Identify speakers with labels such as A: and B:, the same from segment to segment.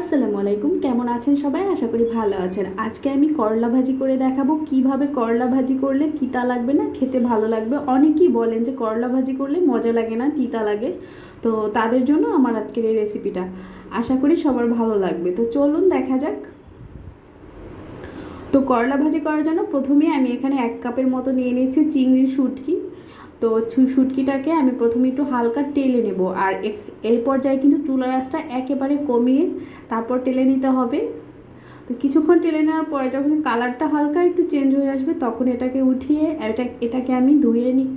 A: আসসালামু আলাইকুম। কেমন আছেন সবাই? আশা করি ভালো আছেন। আজকে আমি করলা ভাজি করে দেখাবো। কীভাবে করলা ভাজি করলে তিতা লাগবে না, খেতে ভালো লাগবে? অনেকেই বলেন যে করলা ভাজি করলে মজা লাগে না, তিতা লাগে। তো তাদের জন্য আমার আজকের এই রেসিপিটা। আশা করি সবার ভালো লাগবে। তো চলুন দেখা যাক। তো করলা ভাজি করার জন্য প্রথমেই আমি এখানে এক কাপের মতো নিয়ে নিয়েছি চিংড়ির শুটকি। তো শুটকিটাকে আমি প্রথমে একটু হালকা টেলে নেব। আর এই পর্যায়ে কিন্তু চুলার আঁচটা একেবারে কমিয়ে তারপর টেলে নিতে হবে। তো কিছুক্ষণ টেলে নেওয়ার পরে যখন কালারটা হালকা একটু চেঞ্জ হয়ে আসবে তখন এটাকে উঠিয়ে এটা এটাকে আমি ধুয়ে নিই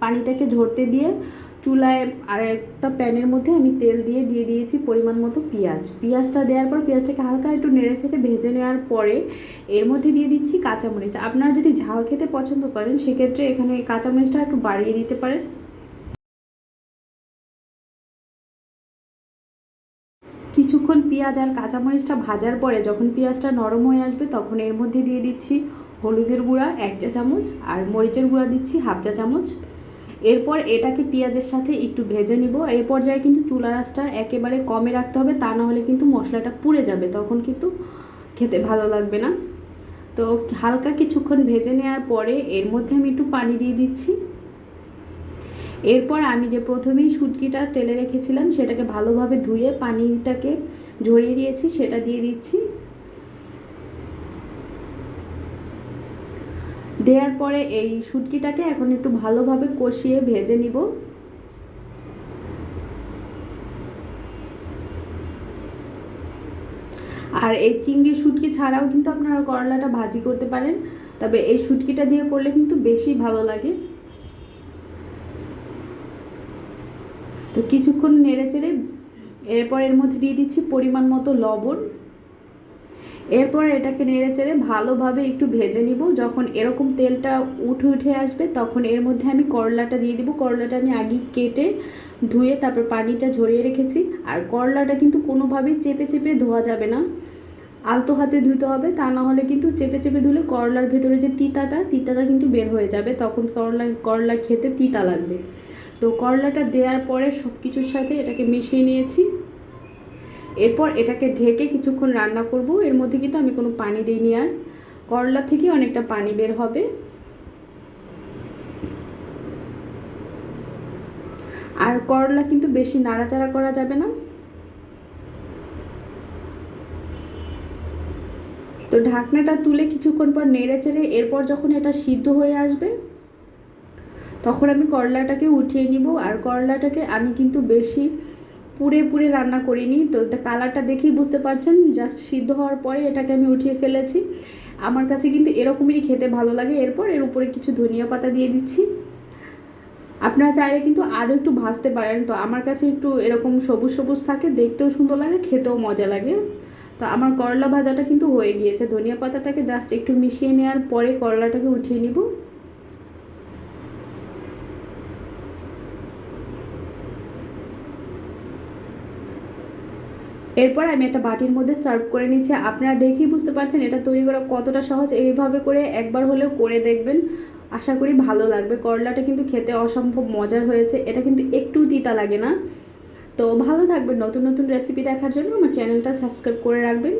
A: পানিটাকে ঝরতে দিয়ে চুলায় আর একটা প্যানের মধ্যে আমি তেল দিয়ে দিয়ে দিয়েছি পরিমাণ মতো পেঁয়াজ। পেঁয়াজটা দেওয়ার পর পেঁয়াজটাকে হালকা একটু নেড়ে চেড়ে ভেজে নেওয়ার পরে এর মধ্যে দিয়ে দিচ্ছি কাঁচামরিচ। আপনারা যদি ঝাল খেতে পছন্দ করেন, সেক্ষেত্রে এখানে কাঁচামরিচটা একটু বাড়িয়ে দিতে পারেন। কিছুক্ষণ পেঁয়াজ আর কাঁচামরিচটা ভাজার পরে যখন পেঁয়াজটা নরম হয়ে আসবে, তখন এর মধ্যে দিয়ে দিচ্ছি হলুদের গুঁড়া এক চা চামচ আর মরিচের গুঁড়া দিচ্ছি হাফ চা চামচ এরপর এটাকে পেঁয়াজের সাথে একটু ভেজে নিব। এই পর্যায়ে কিন্তু চুলা আঁচটা একেবারে কমে রাখতে হবে, তা না হলে কিন্তু মশলাটা পুড়ে যাবে, তখন কিন্তু খেতে ভালো লাগবে না। তো হালকা কিছুক্ষণ ভেজে নেওয়ার পরে এর মধ্যে আমি একটু পানি দিয়ে দিচ্ছি। এরপর আমি যে প্রথমেই শুটকিটা টেলে রেখেছিলাম, সেটাকে ভালোভাবে ধুয়ে পানিটাকে ঝরিয়ে দিয়েছি সেটা দিয়ে দিচ্ছি। দেওয়ার পরে এই শুটকিটাকে এখন একটু ভালোভাবে কষিয়ে ভেজে নিব। আর এই চিংড়ি শুটকি ছাড়াও কিন্তু আপনারা করলাটা ভাজি করতে পারেন, তবে এই শুটকিটা দিয়ে করলে কিন্তু বেশি ভালো লাগে। তো কিছুক্ষণ নেড়ে চেড়ে এরপর এর মধ্যে দিয়ে দিচ্ছি পরিমাণ মতো লবণ। এরপর এটাকে নেড়ে চেড়ে ভালোভাবে একটু ভেজে নিব। যখন এরকম তেলটা উঠে উঠে আসবে, তখন এর মধ্যে আমি করলাটা দিয়ে দিব। করলাটা আমি আগে কেটে ধুয়ে তারপর পানিটা ঝরিয়ে রেখেছি। আর করলাটা কিন্তু কোনোভাবেই চেপে চেপে ধোয়া যাবে না। আলতো হাতে ধুতে হবে, তা না হলে কিন্তু চেপে চেপে ধুলে করলার ভেতরে যে তিতাটা তিতাটা কিন্তু বের হয়ে যাবে। তখন করলা করলা খেতে তিতা লাগবে। তো করলাটা দেওয়ার পরে সব কিছুর সাথে এটাকে মিশিয়ে নিয়েছি। এরপর এটাকে ঢেকে কিছুক্ষণ রান্না করব। এর মধ্যে কিন্তু আমি কোনো পানি দিইনি আর। করলা থেকে অনেকটা পানি বের হবে। আর করলা কিন্তু বেশি নাড়াচাড়া করা যাবে না। তো ঢাকনাটা তুলে কিছুক্ষণ পর নেড়ে চেড়ে এরপর যখন এটা সিদ্ধ হয়ে আসবে, তখন আমি করলাটাকে উঠিয়ে নিব। আর করলাটাকে আমি কিন্তু বেশি পুড়ে পুড়ে রান্না করিনি। তো কালারটা দেখেই বুঝতে পারছেন জাস্ট সিদ্ধ হওয়ার পরে এটাকে আমি উঠিয়ে ফেলেছি। আমার কাছে কিন্তু এরকমই খেতে ভালো লাগে। এরপর এর উপরে কিছু ধনিয়া পাতা দিয়ে দিচ্ছি। আপনারা চাইলে কিন্তু আরও একটু ভাজতে পারেন। তো আমার কাছে একটু এরকম সবুজ সবুজ থাকে, দেখতেও সুন্দর লাগে, খেতেও মজা লাগে। তো আমার করলা ভাজাটা কিন্তু হয়ে গিয়েছে। ধনিয়া পাতাটাকে জাস্ট একটু মিশিয়ে নেওয়ার পরে করলাটাকে উঠিয়ে নিব। এরপর আমি একটা বাটির মধ্যে সার্ভ করে নিচ্ছি। আপনারা দেখেই বুঝতে পারছেন, এটা তৈরি করা কতটা সহজ। এইভাবে করে একবার হলেও করে দেখবেন। আশা করি ভালো লাগবে। করলাটা কিন্তু খেতে অসম্ভব মজার হয়েছে। এটা কিন্তু একটু তিতা লাগে না। তো ভালো থাকবেন। নতুন নতুন রেসিপি দেখার জন্য আমার চ্যানেলটা সাবস্ক্রাইব করে রাখবেন।